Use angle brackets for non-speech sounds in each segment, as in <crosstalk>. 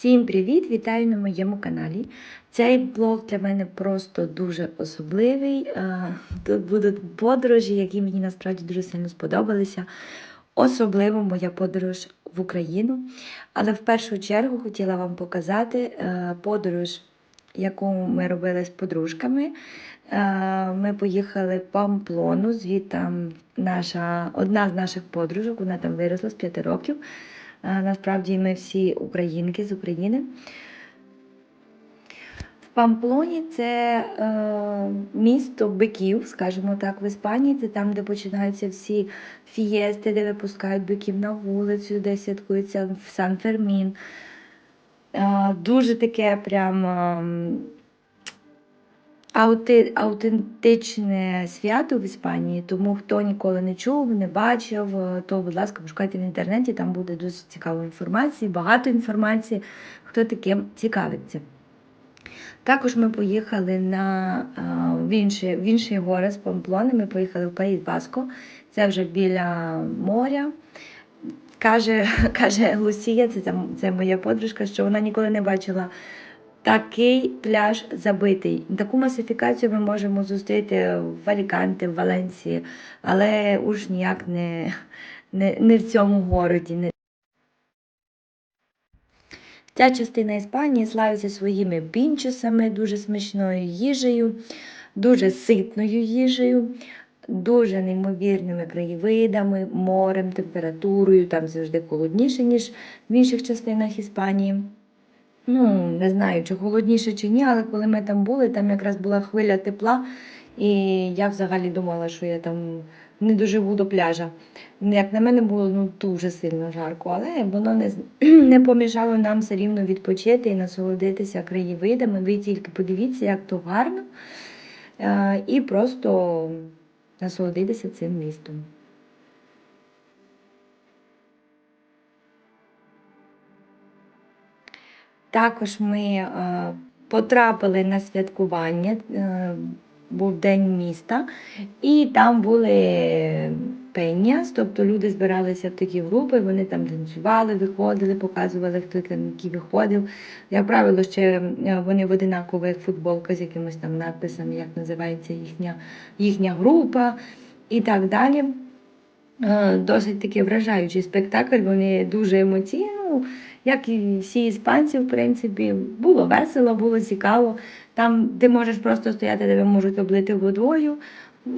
Всім привіт! Вітаю на моєму каналі. Цей блог для мене просто дуже особливий. Е, Тут будуть подорожі, які мені насправді дуже сильно сподобалися. Особливо моя подорож в Україну. Але в першу чергу хотіла вам показати е, подорож, яку ми робили з подружками. Е, Ми поїхали в Памплону, звідти наша, одна з наших подружок, вона там виросла з 5 років. Насправді ми всі українки з України. В Памплоні це е, місто биків, скажімо так, в Іспанії. Це там, де починаються всі фієсти, де випускають биків на вулицю, де святкується Сан Фермін. Е, дуже таке прям ем, аутентичне свято в Іспанії, тому хто ніколи не чув, не бачив, то, будь ласка, пошукайте в інтернеті, там буде дуже цікава інформація, багато інформації, хто таким цікавиться. Також ми поїхали на, в, інші, в інші гори з Памплони, ми поїхали в Паїс Баско, це вже біля моря. Каже, <laughs> каже Лусія, це, це моя подружка, що вона ніколи не бачила такий пляж забитий. Таку масифікацію ми можемо зустріти в Аліканте, в Валенції, але уж ніяк не, не, не в цьому городі. Ця частина Іспанії славиться своїми пінчосами, дуже смачною їжею, дуже ситною їжею, дуже неймовірними краєвидами, морем, температурою. Там завжди холодніше, ніж в інших частинах Іспанії. Ну, не знаю, чи холодніше, чи ні, але коли ми там були, там якраз була хвиля тепла, і я взагалі думала, що я там не доживу до пляжа. Як на мене було ну, дуже сильно жарко, але воно не, <clears throat> не помішало нам все рівно відпочити і насолодитися краєвидами. Ви тільки подивіться, як то гарно, е, і просто насолодитися цим містом. Також ми е, потрапили на святкування, е, був День міста, і там були пеняс, тобто люди збиралися в такі групи, вони там танцювали, виходили, показували, хто там який виходив. Як правило, ще е, вони в одинакових футболках з якимось там надписами, як називається їхня, їхня група і так далі. Досить такий вражаючий спектакль, вони дуже емоційні. Як і всі іспанці, в принципі, було весело, було цікаво. Там ти можеш просто стояти, тебе можуть облити водою,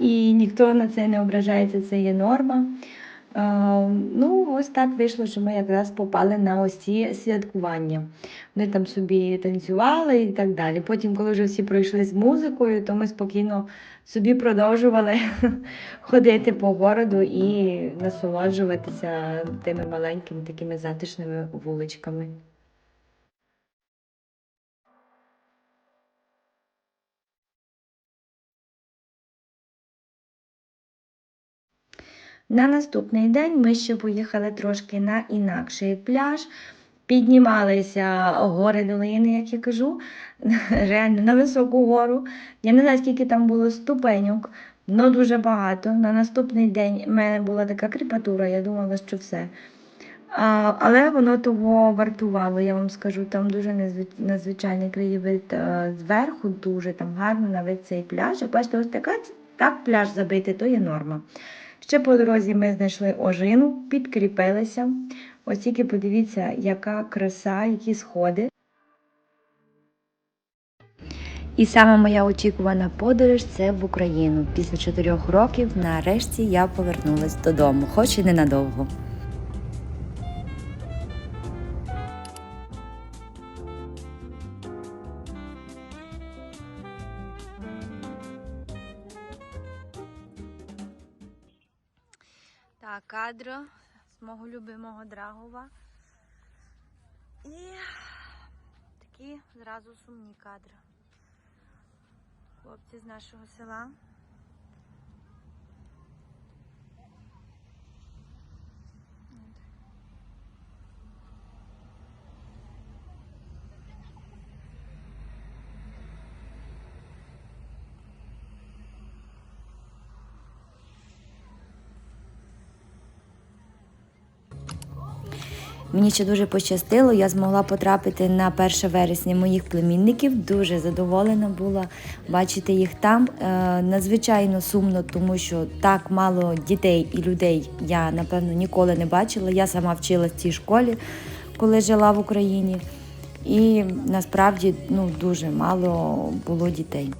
і ніхто на це не ображається, це є норма. Е, ну, ось так вийшло, що ми якраз попали на ось ці святкування. Вони там собі танцювали і так далі. Потім, коли вже всі пройшли з музикою, то ми спокійно собі продовжували <laughs> ходити по городу і насолоджуватися тими маленькими такими затишними вуличками. На наступний день ми ще поїхали трошки на інакший пляж. Піднімалися гори долини, як я кажу, <laughs> реально на високу гору. Я не знаю, скільки там було ступеньок, але дуже багато. На наступний день в мене була така кріпатура, я думала, що все. А, але воно того вартувало, я вам скажу. Там дуже надзвичайний краєвид е, зверху, дуже там гарно навіть цей пляж. Бачите, ось така, так пляж забити, то є норма. Ще по дорозі ми знайшли ожину, підкріпилися. Ось тільки подивіться, яка краса, які сходи. І саме моя очікувана подорож це в Україну. Після чотирьох років нарешті я повернулась додому, хоч і ненадовго. Так, з мого любимого Драгова. І такі зразу сумні кадри. Хлопці з нашого села. Мені ще дуже пощастило, я змогла потрапити на 1 вересня моїх племінників. Дуже задоволена була бачити їх там. Е, Надзвичайно сумно, тому що так мало дітей і людей я напевно ніколи не бачила. Я сама вчилась в цій школі, коли жила в Україні. І насправді ну, дуже мало було дітей.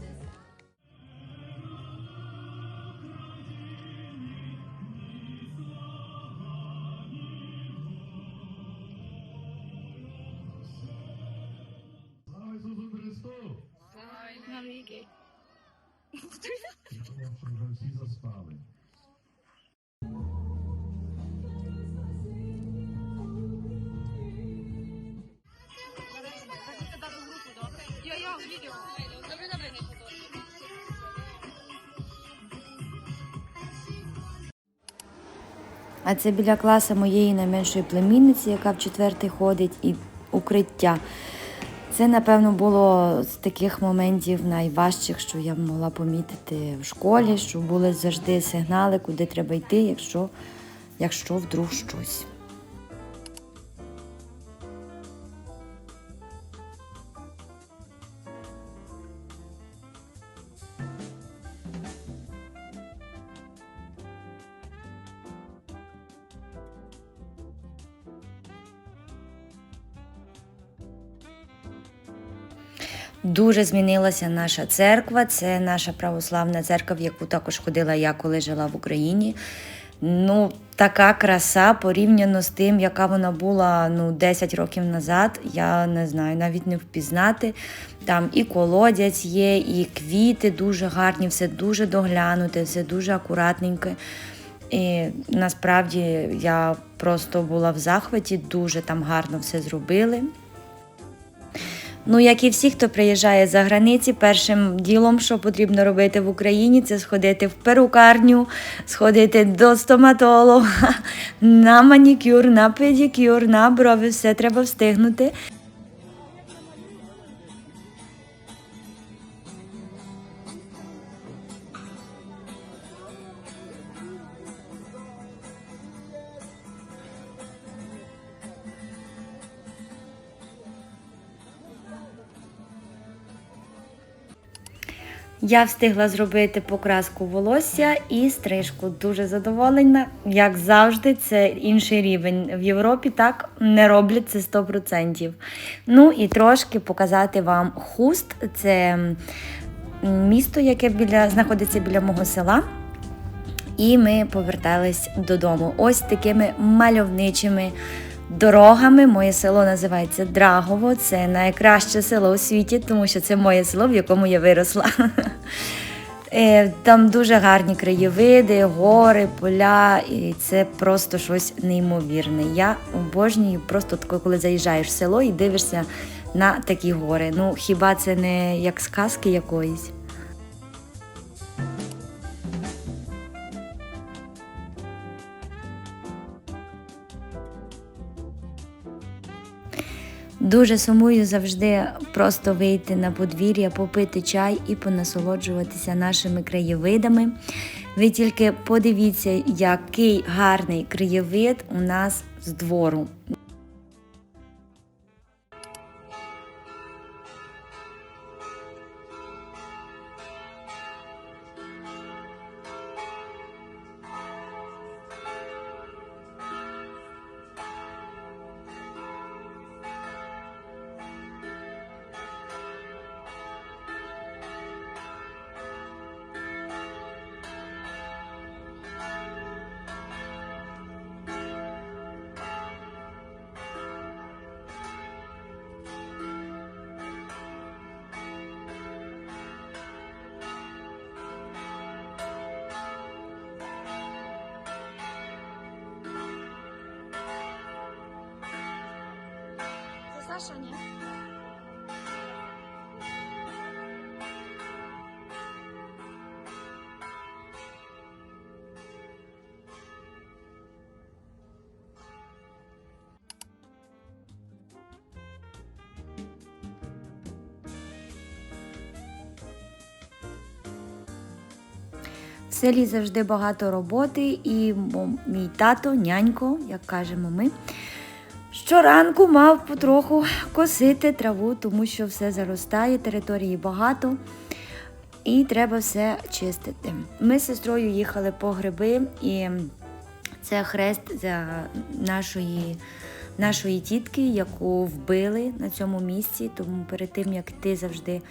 Я думав, вже всі заспали. Відео. Добре. А це біля класу моєї найменшої племінниці, яка в четвертий ходить, і укриття. Це, напевно, було з таких моментів найважчих, що я могла помітити в школі, що були завжди сигнали, куди треба йти, якщо, якщо вдруг щось. Дуже змінилася наша церква. Це наша православна церква, в яку також ходила я, коли жила в Україні. Ну, така краса порівняно з тим, яка вона була ну, 10 років назад. Я не знаю, навіть не впізнати. Там і колодязь є, і квіти дуже гарні, все дуже доглянуте, все дуже акуратненьке. І насправді я просто була в захваті, дуже там гарно все зробили. Ну, як і всі, хто приїжджає за границі, першим ділом, що потрібно робити в Україні, це сходити в перукарню, сходити до стоматолога, на манікюр, на педикюр, на брови, все треба встигнути. Я встигла зробити покраску волосся і стрижку. Дуже задоволена. Як завжди, це інший рівень. В Європі так не роблять це 100%. Ну і трошки показати вам хуст. Це місто, яке біля, знаходиться біля мого села. І ми повертались додому. Ось такими мальовничими дорогами. Моє село називається Драгово. Це найкраще село у світі, тому що це моє село, в якому я виросла. <laughs> Е, Там дуже гарні краєвиди, гори, поля, і це просто щось неймовірне. Я обожнюю просто коли заїжджаєш в село і дивишся на такі гори. Ну хіба це не як сказки якоїсь? Дуже сумую завжди просто вийти на подвір'я, попити чай і понасолоджуватися нашими краєвидами. Ви тільки подивіться, який гарний краєвид у нас з двору. Саша, ні? В селі завжди багато роботи, і мій тато, нянько, як кажемо ми, Щоранку мав потроху косити траву, тому що все заростає, території багато і треба все чистити. Ми з сестрою їхали по гриби, і це хрест за нашої, нашої тітки, яку вбили на цьому місці. Тому перед тим як ти завжди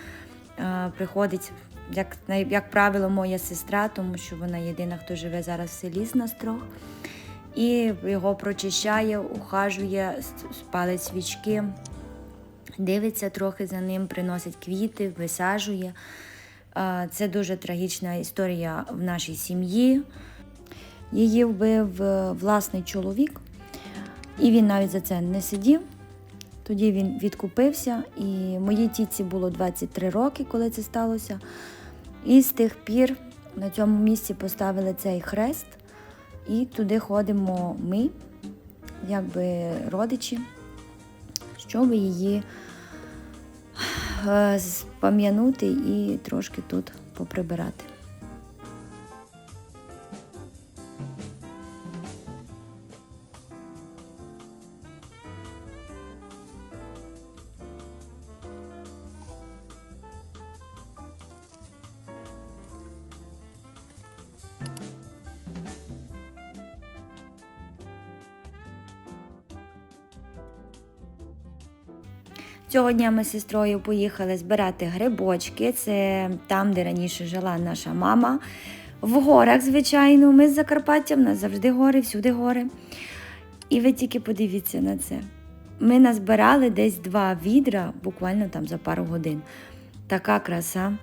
е, приходить, як, як правило, моя сестра, тому що вона єдина, хто живе зараз в селі з нас трьох. І його прочищає, ухажує, спалить свічки, дивиться трохи за ним, приносить квіти, висаджує. Це дуже трагічна історія в нашій сім'ї. Її вбив е, власний чоловік, і він навіть за це не сидів. Тоді він відкупився, і моїй тітці було 23 роки, коли це сталося. І з тих пір на цьому місці поставили цей хрест, і туди ходимо ми, якби родичі, щоб її е, спам'янути і трошки тут поприбирати. Цього дня ми з сестрою поїхали збирати грибочки. Це там, де раніше жила наша мама. В горах, звичайно, ми з Закарпаття, в нас завжди гори, всюди гори. І ви тільки подивіться на це. Ми назбирали десь два відра, буквально там за пару годин. Така краса.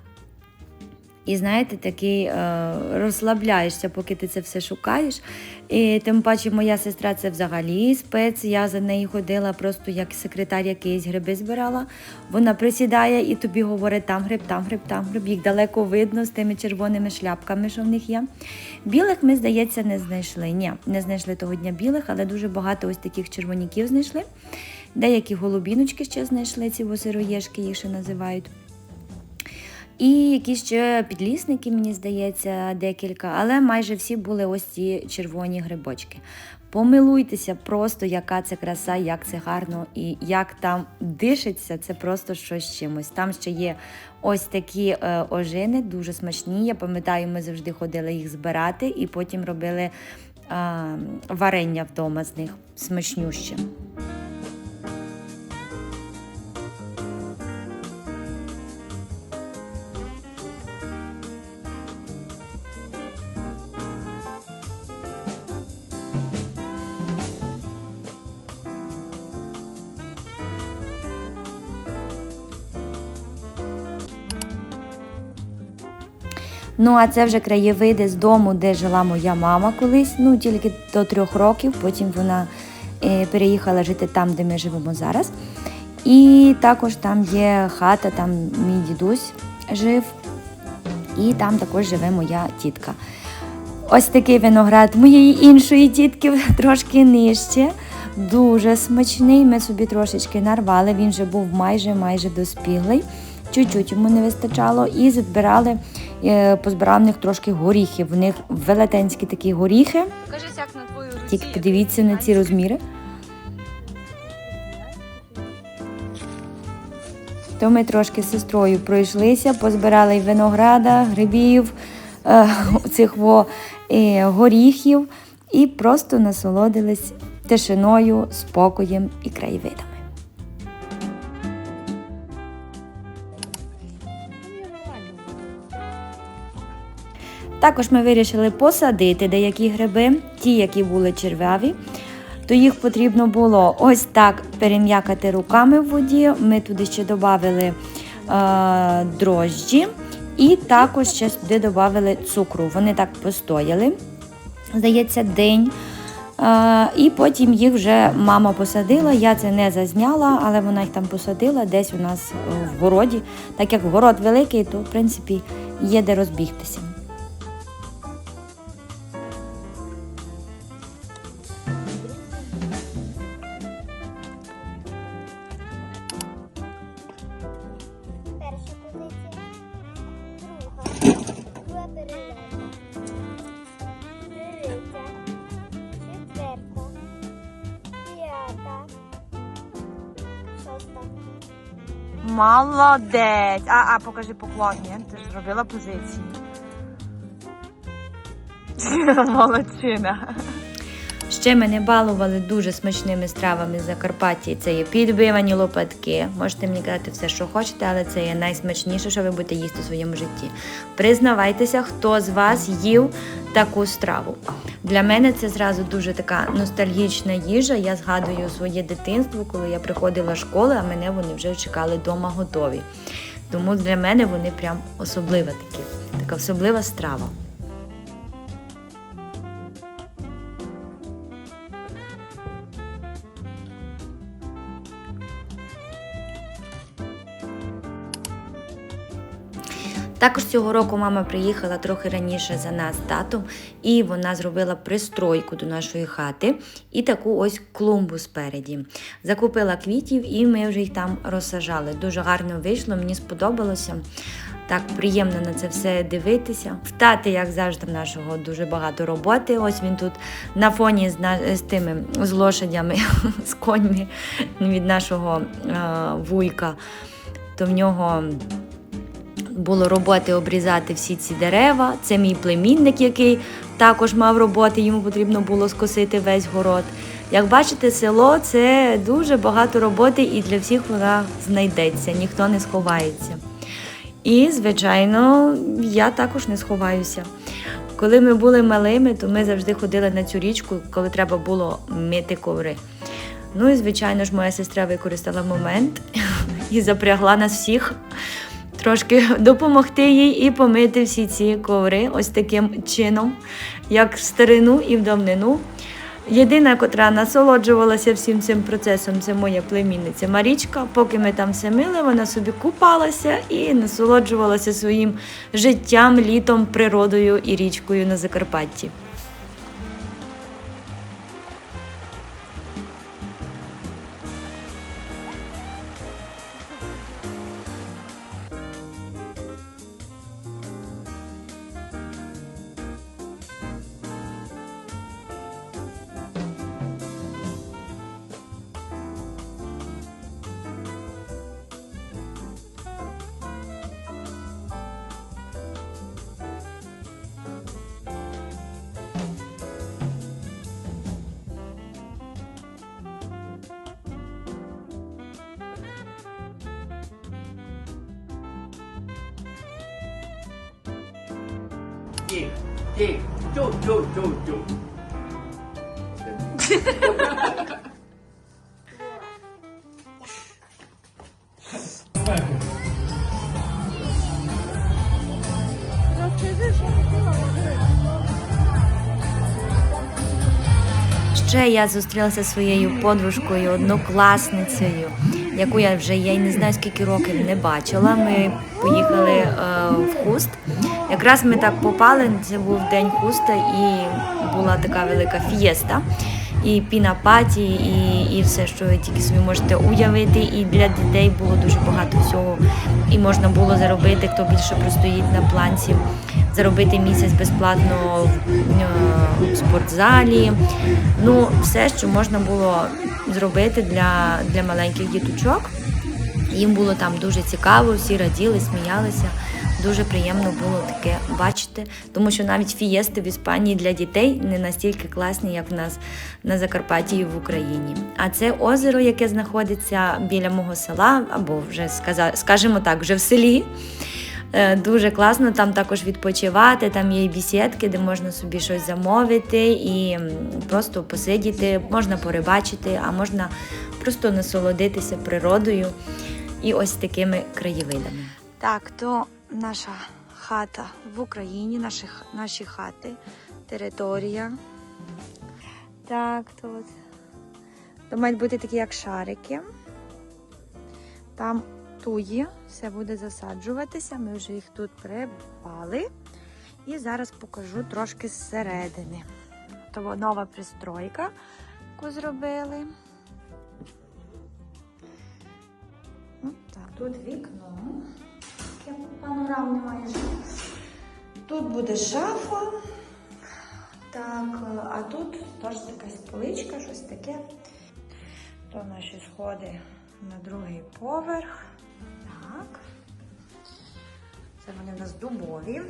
І знаєте, такий е, розслабляєшся, поки ти це все шукаєш. І тим паче моя сестра це взагалі спец. Я за нею ходила просто як секретар якийсь гриби збирала. Вона присідає і тобі говорить там гриб, там гриб, там гриб. Їх далеко видно з тими червоними шляпками, що в них є. Білих ми, здається, не знайшли. Ні, не знайшли того дня білих, але дуже багато ось таких червоніків знайшли. Деякі голубіночки ще знайшли, ці сироєшки їх ще називають. І якісь ще підлісники, мені здається, декілька, але майже всі були ось ці червоні грибочки. Помилуйтеся, просто яка це краса, як це гарно і як там дишиться, це просто щось чимось. Там ще є ось такі е, ожини, дуже смачні. Я пам'ятаю, ми завжди ходили їх збирати і потім робили варення вдома з них смачнюще. Ну, а це вже краєвиди з дому, де жила моя мама колись, ну тільки до трьох років. Потім вона е, переїхала жити там, де ми живемо зараз. І також там є хата, там мій дідусь жив, і там також живе моя тітка. Ось такий виноград моєї іншої тітки <laughs> трошки нижче. Дуже смачний. Ми собі трошечки нарвали. Він вже був майже майже доспіглий. Чуть-чуть йому не вистачало. І збирали, позбирав в них трошки горіхів. В них велетенські такі горіхи. Покажись, як на твою. Тільки подивіться на ці розміри. То ми трошки з сестрою пройшлися, позбирали й винограда, грибів, е, цих во, е, горіхів і просто насолодились тишиною, спокоєм і краєвидами. Також ми вирішили посадити деякі гриби, ті, які були червяві, то їх потрібно було ось так перем'якати руками в воді. Ми туди ще додали е, дрожджі і також ще туди додали цукру. Вони так постояли, здається, день. Е, і потім їх вже мама посадила. Я це не зазняла, але вона їх там посадила десь у нас в городі. Так як город великий, то в принципі є де розбігтися. Молодець! А, а покажи поклон. Ти ж зробила позиції. <laughs> Молодчина. Ще мене балували дуже смачними стравами з Закарпаття. Це є підбивані лопатки. Можете мені казати все, що хочете, але це є найсмачніше, що ви будете їсти у своєму житті. Признавайтеся, хто з вас їв таку страву. Для мене це зразу дуже така ностальгічна їжа. Я згадую своє дитинство, коли я приходила з школи, а мене вони вже чекали вдома готові. Тому для мене вони прям особливі такі, така особлива страва. Також цього року мама приїхала трохи раніше за нас татом, і вона зробила пристройку до нашої хати і таку ось клумбу спереді. Закупила квітів, і ми вже їх там розсажали. Дуже гарно вийшло, мені сподобалося. Так приємно на це все дивитися. В тати, як завжди, в нашого дуже багато роботи. Ось він тут на фоні з, на- з тими з лошадями, <laughs> з коньми від нашого е, вуйка. То в нього було роботи обрізати всі ці дерева. Це мій племінник, який також мав роботи, йому потрібно було скосити весь город. Як бачите, село це дуже багато роботи, і для всіх вона знайдеться, ніхто не сховається. І, звичайно, я також не сховаюся. Коли ми були малими, то ми завжди ходили на цю річку, коли треба було мити коври. Ну і, звичайно ж, моя сестра використала момент <laughs> і запрягла нас всіх трошки <laughs> допомогти їй і помити всі ці коври ось таким чином, як в старину і в давнину. Єдина, котра насолоджувалася всім цим процесом, це моя племінниця Марічка. Поки ми там все мили, вона собі купалася і насолоджувалася своїм життям, літом, природою і річкою на Закарпатті. Чу, чу. Розкажи, що ти робила. Ще я зустрілася зі своєю подружкою, однокласницею, яку я вже я не знаю скільки років не бачила. Ми поїхали е, в хуст. Якраз ми так попали. Це був день хуста, і була така велика фієста. І пінапаті, і, і все, що ви тільки собі можете уявити. І для дітей було дуже багато всього. І можна було заробити, хто більше простоїть на планці, заробити місяць безплатно в, е, в спортзалі. Ну, все, що можна було зробити для, для маленьких діточок. Їм було там дуже цікаво, всі раділи, сміялися. Дуже приємно було таке бачити, тому що навіть фієсти в Іспанії для дітей не настільки класні, як в нас на Закарпатті і в Україні. А це озеро, яке знаходиться біля мого села, або вже скажімо так, вже в селі. Е, Дуже класно там також відпочивати. Там є і бісідки, де можна собі щось замовити і просто посидіти, можна порибачити, а можна просто насолодитися природою і ось такими краєвидами. Так, то наша хата в Україні, наші, наші хати, територія. Так, то. То мають бути такі, як шарики. Там туї, все буде засаджуватися. Ми вже їх тут придбали. І зараз покажу трошки зсередини. То нова пристройка, яку зробили. Ну, так. Тут вікно. Таке панорамне майже. Тут буде шафа. Так, а тут теж якась поличка, щось таке. То наші сходи на другий поверх. Так. Це вони в нас дубові.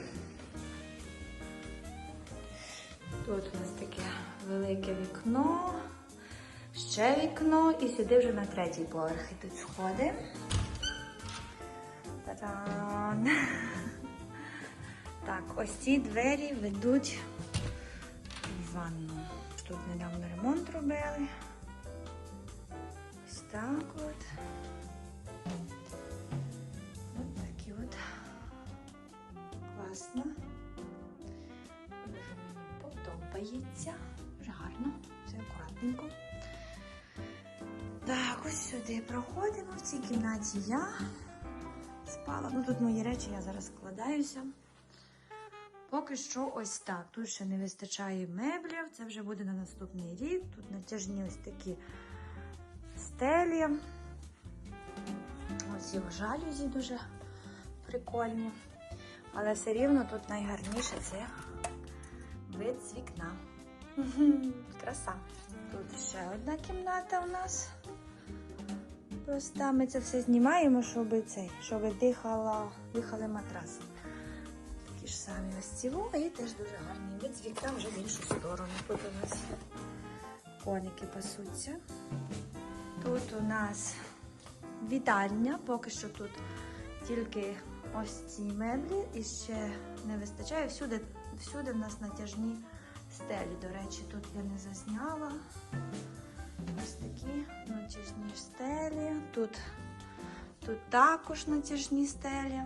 Тут у нас таке велике вікно, ще вікно і сюди вже на третій поверх тут сходи. Та-дам! Так, ось ці двері ведуть в ванну. Тут недавно ремонт робили. Ось так от. Класно. Дуже мені подобається. Дуже гарно, все акуратненько. Так, ось сюди проходимо. В цій кімнаті я спала. Ну тут мої речі, я зараз складаюся. Поки що ось так. Тут ще не вистачає меблів, це вже буде на наступний рік. Тут натяжні ось такі стелі. Ось і жалюзі дуже прикольні. Але все рівно тут найгарніше це вид з вікна. <laughs> Краса. Тут ще одна кімната у нас. Просто ми це все знімаємо, щоб цей, щоб дихала, дихали матраси. Такі ж самі ось ці і теж дуже гарний вид з вікна вже в іншу сторону. Тут у нас коники пасуться. Тут у нас вітальня, поки що тут тільки ось ці меблі і ще не вистачає. Всюди, всюди в нас натяжні стелі. До речі, тут я не зазняла. Ось такі натяжні стелі. Тут, тут також натяжні стелі.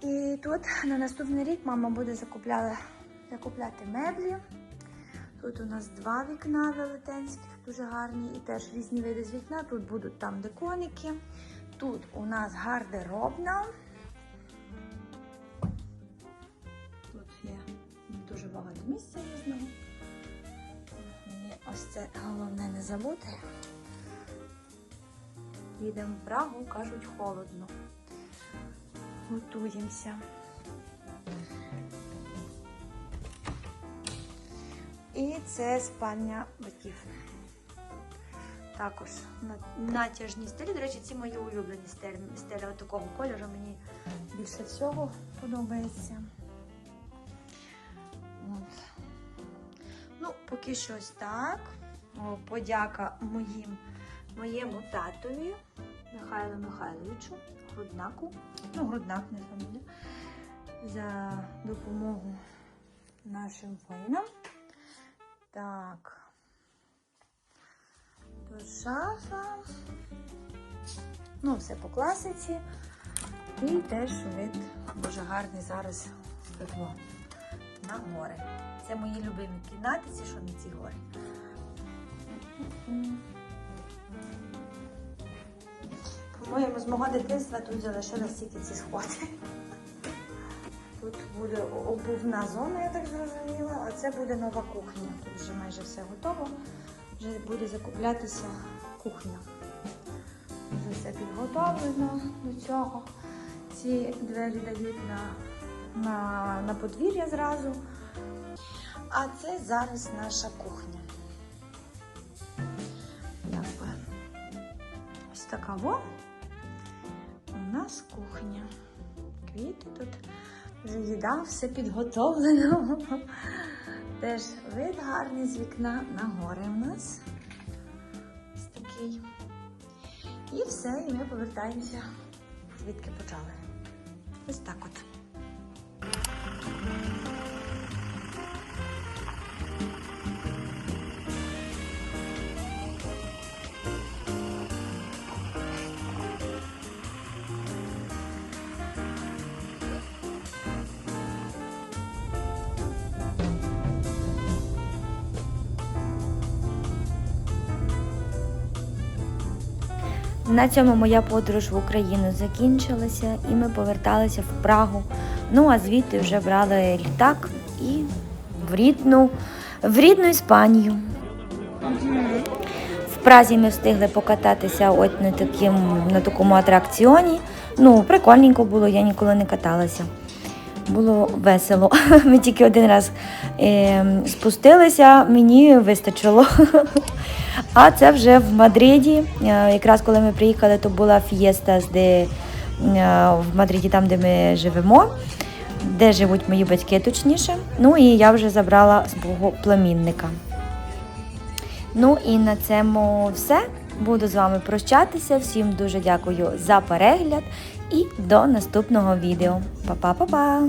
І тут на наступний рік мама буде закупляла, закупляти меблі. Тут у нас два вікна велетенських, дуже гарні, і теж різні види з вікна. Тут будуть там де коники. Тут у нас гардеробна. Тут є дуже багато місця різного. Мені ось це головне не забути. Їдемо в Прагу, кажуть, холодно. Готуємося. І це спальня батьків. Також на- натяжні стелі. До речі, ці мої улюблені стелі. Стеля от такого кольору мені більше всього подобається. От. Ну, поки що ось так. О, подяка моїм, моєму татові Михайлу Михайловичу, Груднаку. Ну, Груднак, не фамілія, за допомогу нашим воїнам. Так. Шафа. Ну, все по класиці. І теж вид дуже гарний зараз тут на гори. Це мої любимі кімнати, ці що на ці гори. По-моєму, з мого дитинства тут залишились тільки ці сходи. Тут буде обувна зона, я так зрозуміла, а це буде нова кухня. Тут вже майже все готово. Вже буде закуплятися кухня. Вже все підготовлено до цього. Ці двері дають на, на, на подвір'я зразу. А це зараз наша кухня. Ось така во. У нас кухня. Квіти тут. Вже їда, все підготовлено. Теж вид гарний з вікна на гори у нас. Ось такий. І все, і ми повертаємося, звідки почали. Ось так от. На цьому моя подорож в Україну закінчилася, і ми поверталися в Прагу. Ну а звідти вже брали літак і в рідну, в рідну Іспанію. В Празі ми встигли покататися от на, таким, на такому атракціоні. Ну, прикольненько було, я ніколи не каталася. Було весело. <laughs> Ми тільки один раз е, спустилися, мені вистачило. <laughs> А це вже в Мадриді. Е, Якраз коли ми приїхали, то була фієста, е, в Мадриді, там, де ми живемо, де живуть мої батьки, точніше. Ну і я вже забрала свого племінника. Ну і на цьому все. Буду з вами прощатися. Всім дуже дякую за перегляд і до наступного відео. Па-па-па-па!